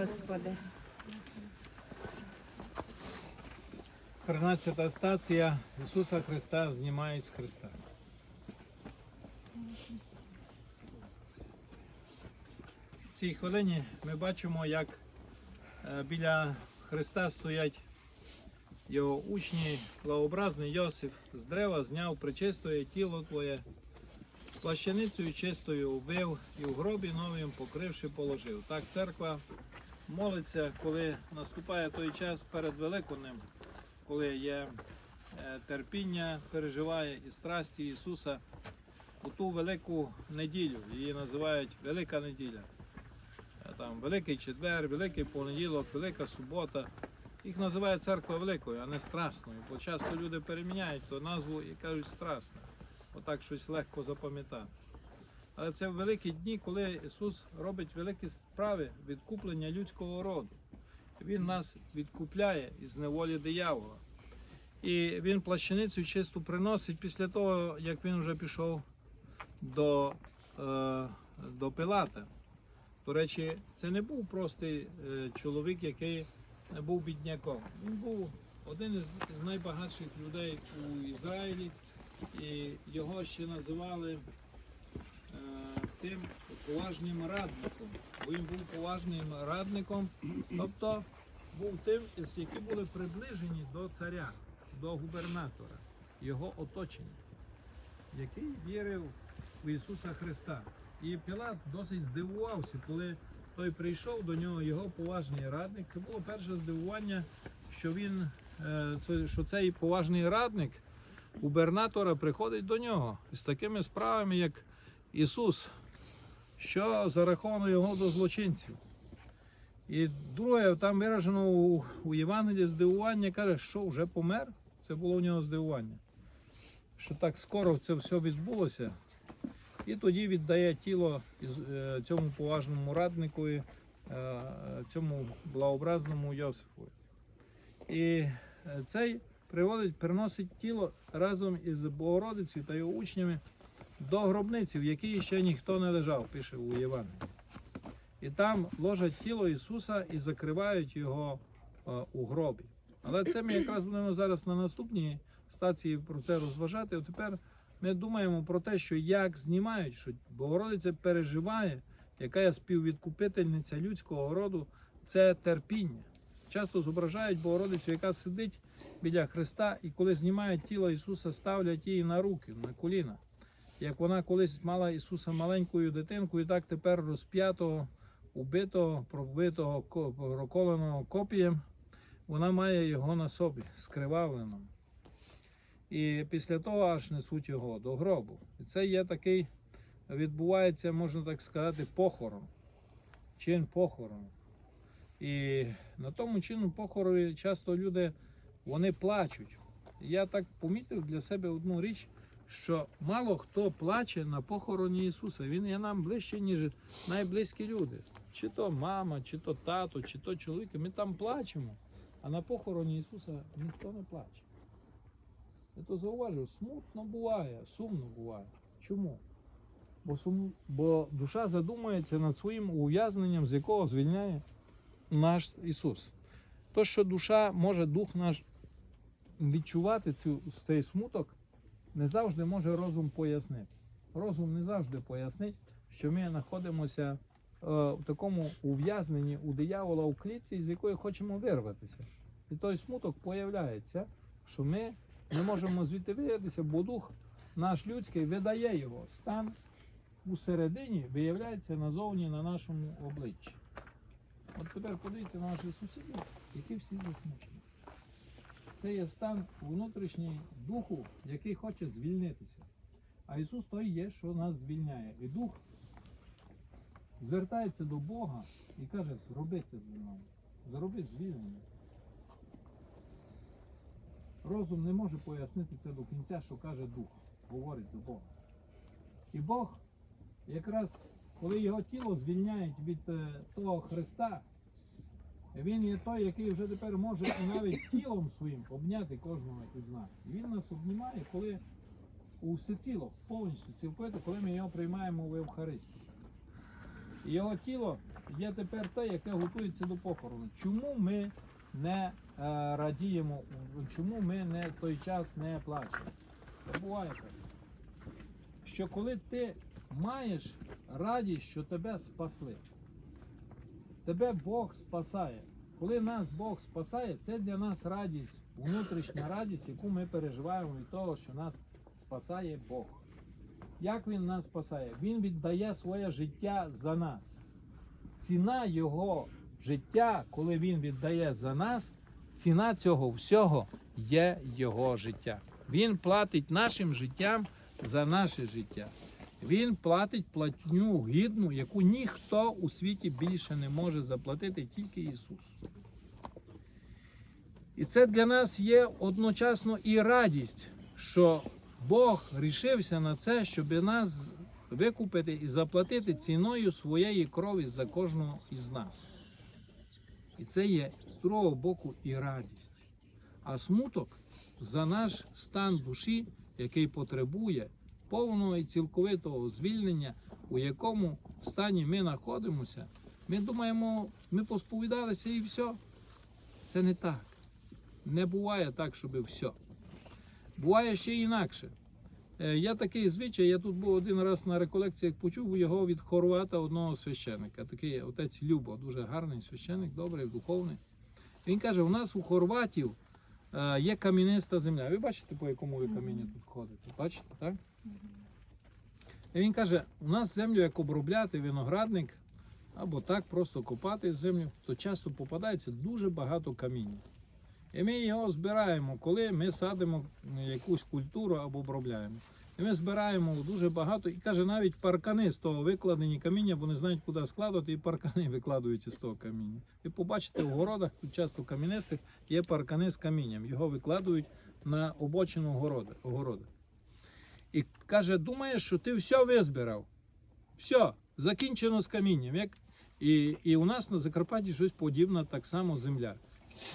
Господи. 13 стація Ісуса Христа знімають з Христа. В цій хвилині ми бачимо, як е, біля Христа стоять його учні, благообразний Йосиф з дерева зняв причистує тіло твоє, плащаницею чистою убив і в гробі новим покривши положив. Так церква молиться, коли наступає той час перед Великоднем, коли є е, терпіння, переживає і страсті Ісуса у ту велику неділю. Її називають Велика неділя. Е, Там Великий четвер, Великий понеділок, Велика субота. Їх називає церква великою, а не страсною. Бо часто люди переміняють ту назву і кажуть страсна. Отак щось легко запам'ятати. Але це великі дні, коли Ісус робить великі справи відкуплення людського роду. Він нас відкупляє із неволі диявола. І він плащаницю чисту приносить після того, як він вже пішов до, е, до Пилата. До речі, це не був простий е, чоловік, який не був бідняком. Він був один із найбагатших людей у Ізраїлі, і його ще називали тим поважним радником. Бо він був поважним радником, тобто був тим, які були приближені до царя, до губернатора, його оточення, який вірив в Ісуса Христа. І Пілат досить здивувався, коли той прийшов до нього, його поважний радник. Це було перше здивування, що він, е, що цей поважний радник губернатора приходить до нього з такими справами, як Ісус, що зараховано його до злочинців. І друге, там виражено у, у Євангелії здивування, каже, що вже помер. Це було у нього здивування. Що так скоро це все відбулося. І тоді віддає тіло е, цьому поважному раднику, е, цьому благообразному Йосифу. І е, цей приводить, приносить тіло разом із Богородицею та його учнями до гробниці, в якій ще ніхто не лежав, пише у Євангелії. І там ложать тіло Ісуса і закривають його е, у гробі. Але це ми якраз будемо зараз на наступній стації про це розважати. От тепер ми думаємо про те, що як знімають, що Богородиця переживає, яка є співвідкупительниця людського роду, це терпіння. Часто зображають Богородицю, яка сидить біля Христа, і коли знімають тіло Ісуса, ставлять її на руки, на коліна. Як вона колись мала Ісуса маленькою дитинкою, так тепер розп'ятого, убитого, пробитого, ко- проколеного копієм, вона має його на собі, скривавленому. І після того аж несуть його до гробу. І це є такий, відбувається, можна так сказати, похорон, чин похорону. І на тому чину похороні часто люди вони плачуть. Я так помітив для себе одну річ, що мало хто плаче на похороні Ісуса. Він є нам ближче, ніж найблизькі люди. Чи то мама, чи то тато, чи то чоловік. Ми там плачемо, а на похороні Ісуса ніхто не плаче. Я то зауважив, смутно буває, сумно буває. Чому? Бо, сум... Бо душа задумується над своїм ув'язненням, з якого звільняє наш Ісус. То, що душа може дух наш відчувати цю, цей смуток, не завжди може розум пояснити. Розум не завжди пояснить, що ми знаходимося е, в такому ув'язненні у диявола у клітці, з якої хочемо вирватися. І той смуток появляється, що ми не можемо звідти вирватися, бо дух наш людський видає його. Стан усередині виявляється назовні на нашому обличчі. От тепер подивіться на наших сусідів, які всі засмучені. Це є стан внутрішній духу, який хоче звільнитися. А Ісус той є, що нас звільняє. І дух звертається до Бога і каже, зроби це мною. Зроби звільнення. Розум не може пояснити це до кінця, що каже дух, говорить до Бога. І Бог, якраз коли його тіло звільняють від е, того Христа, він є той, який вже тепер може навіть тілом своїм обняти кожного із нас. І він нас обнімає, коли усе ціло, повністю цілковито, коли ми його приймаємо в Евхаристії. І його тіло є тепер те, яке готується до похорону. Чому ми не е, радіємо, чому ми не в той час не плачемо? Буває так. Що коли ти маєш радість, що тебе спасли, тебе Бог спасає. Коли нас Бог спасає, це для нас радість, внутрішня радість, яку ми переживаємо від того, що нас спасає Бог. Як Він нас спасає? Він віддає своє життя за нас. Ціна Його життя, коли Він віддає за нас, ціна цього всього є Його життя. Він платить нашим життям за наше життя. Він платить платню гідну, яку ніхто у світі більше не може заплатити, тільки Ісус. І це для нас є одночасно і радість, що Бог рішився на це, щоб нас викупити і заплатити ціною своєї крові за кожного із нас. І це є з другого боку і радість. А смуток за наш стан душі, який потребує повного і цілковитого звільнення, у якому стані ми знаходимося, ми думаємо, ми посповідалися і все. Це не так. Не буває так, щоб все. Буває ще інакше. Е, Я такий звичай, я тут був один раз на реколекціях, почув його від хорвата одного священика. Такий отець Любо, дуже гарний священик, добрий, духовний. Він каже: у нас у хорватів є кам'яниста земля. Ви бачите, по якому ви камінню тут ходите? Бачите, так? І він каже: у нас землю як обробляти, виноградник, або так просто копати землю, то часто попадається дуже багато каміння. І ми його збираємо, коли ми садимо якусь культуру або обробляємо. І ми збираємо дуже багато, і каже, навіть паркани з того викладені каміння, бо не знають, куди складати, і паркани викладують із того каміння. Ви побачите, в городах, тут часто кам'янистих, є паркани з камінням. Його викладують на обочину города. І каже, думаєш, що ти все визбирав. Все, закінчено з камінням. Як... І, і у нас на Закарпатті щось подібне, так само земля.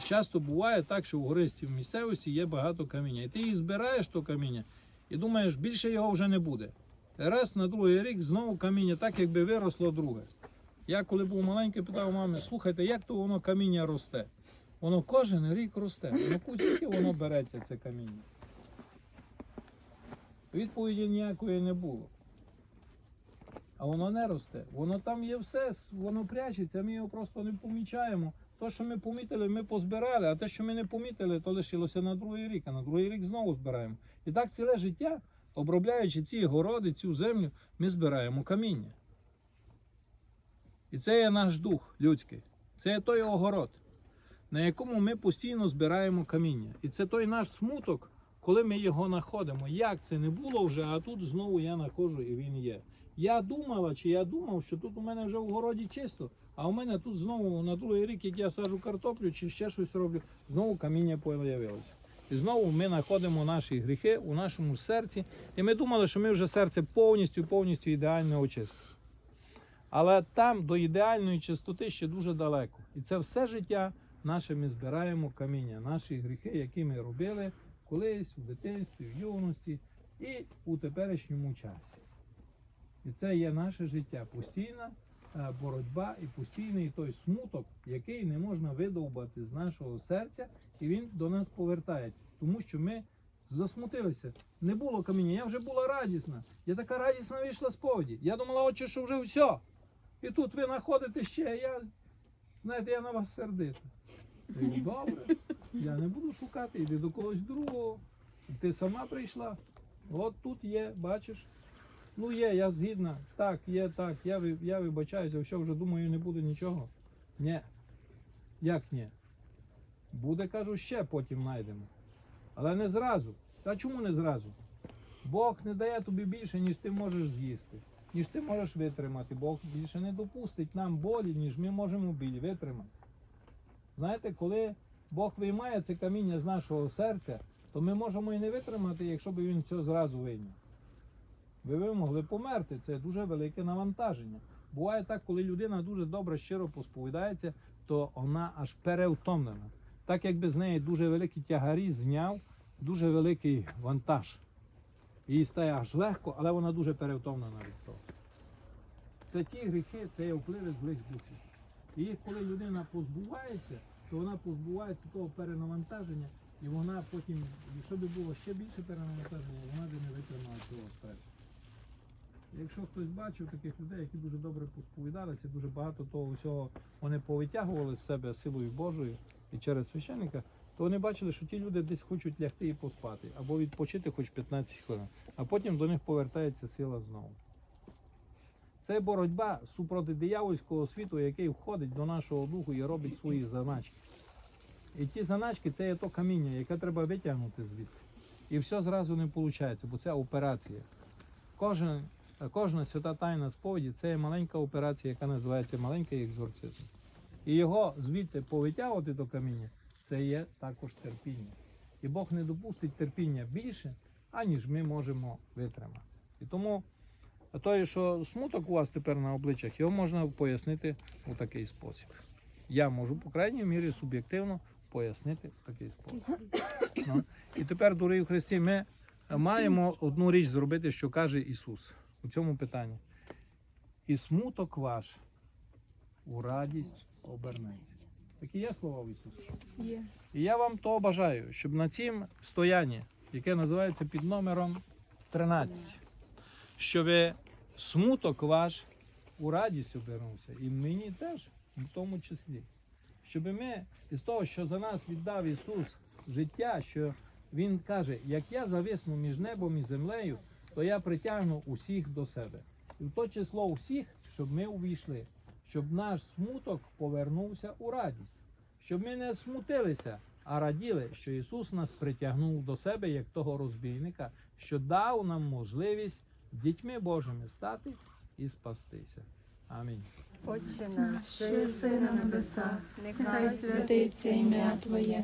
Часто буває так, що у гористів місцевості є багато каміння. І ти її збираєш то каміння і думаєш, більше його вже не буде. Раз на другий рік знову каміння, так якби виросло друге. Я коли був маленький, питав мами, слухайте, як то воно каміння росте? Воно кожен рік росте. Ну скільки воно береться, це каміння? Відповіді ніякої не було. А воно не росте. Воно там є все, воно прячеться, ми його просто не помічаємо. То, що ми помітили, ми позбирали, а те, що ми не помітили, то лишилося на другий рік, а на другий рік знову збираємо. І так ціле життя, обробляючи ці городи, цю землю, ми збираємо каміння. І це є наш дух людський. Це є той огород, на якому ми постійно збираємо каміння. І це той наш смуток, коли ми його знаходимо. Як це не було вже, а тут знову я знаходжу і він є. Я думала, чи я думав, що тут у мене вже в городі чисто, а у мене тут знову на другий рік, як я саджу картоплю чи ще щось роблю, знову каміння появилося. І знову ми знаходимо наші гріхи у нашому серці. І ми думали, що ми вже серце повністю, повністю ідеально очистили. Але там до ідеальної чистоти ще дуже далеко. І це все життя наше ми збираємо каміння, наші гріхи, які ми робили колись у дитинстві, в юності і у теперішньому часі. І це є наше життя, постійна боротьба і постійний той смуток, який не можна видовбати з нашого серця, і він до нас повертається, тому що ми засмутилися. Не було каміння, я вже була радісна. Я така радісна вийшла з поводі. Я думала, отче, що вже все. І тут ви знаходите ще, я, знаєте, я на вас сердита. Добре, я не буду шукати, йди до когось другого. Ти сама прийшла. От тут є, бачиш. Ну є, я згідна. Так, є, так, я, я вибачаюся, що вже думаю, не буде нічого. Ні. Як ні? Буде, кажу, ще потім знайдемо. Але не зразу. Та чому не зразу? Бог не дає тобі більше, ніж ти можеш з'їсти, ніж ти можеш витримати. Бог більше не допустить нам болі, ніж ми можемо біль витримати. Знаєте, коли Бог виймає це каміння з нашого серця, то ми можемо і не витримати, якщо б він все зразу вийняв. Ви ви могли померти, це дуже велике навантаження. Буває так, коли людина дуже добре, щиро посповідається, то вона аж переутомлена. Так якби з неї дуже великі тягарі зняв, дуже великий вантаж. Їй стає аж легко, але вона дуже перевтомлена від того. Це ті гріхи, це є впливи злих духів. І коли людина позбувається, то вона позбувається того перенавантаження, і вона потім, якщо б було ще більше перенавантаження, вона б не витримала цього стресу. Якщо хтось бачив таких людей, які дуже добре посповідалися, дуже багато того всього вони повитягували з себе силою Божою і через священника, то вони бачили, що ті люди десь хочуть лягти і поспати, або відпочити хоч 15 хвилин, а потім до них повертається сила знову. Це боротьба супроти диявольського світу, який входить до нашого духу і робить свої заначки. І ті заначки це є то каміння, яке треба витягнути звідти. І все зразу не виходить, бо це операція. Кожен, кожна свята тайна сповіді це є маленька операція, яка називається маленький екзорцизм. І його звідти повитягувати до каміння, це є також терпіння. І Бог не допустить терпіння більше, аніж ми можемо витримати. І тому той, що смуток у вас тепер на обличчях, його можна пояснити у такий спосіб. Я можу, по крайній мірі, суб'єктивно пояснити в такий спосіб. Ну, І тепер, дорогі Христі, ми маємо одну річ зробити, що каже Ісус у цьому питанні. І смуток ваш у радість обернеться. Такі є слова в Ісуса. Є. І я вам того бажаю, щоб на цім стоянні, яке називається під номером 13, щоб смуток ваш у радість обернувся. І мені теж, в тому числі. Щоб ми із того, що за нас віддав Ісус життя, що Він каже, як я зависну між небом і землею, то я притягну усіх до себе. І в то число всіх, щоб ми увійшли, щоб наш смуток повернувся у радість щоб ми не смутилися, а раділи, що Ісус нас притягнув до себе як того розбійника, що дав нам можливість дітьми Божими стати і спастися. Амінь. Отче наш, Що єси на небесах, нехай святиться ім'я Твоє,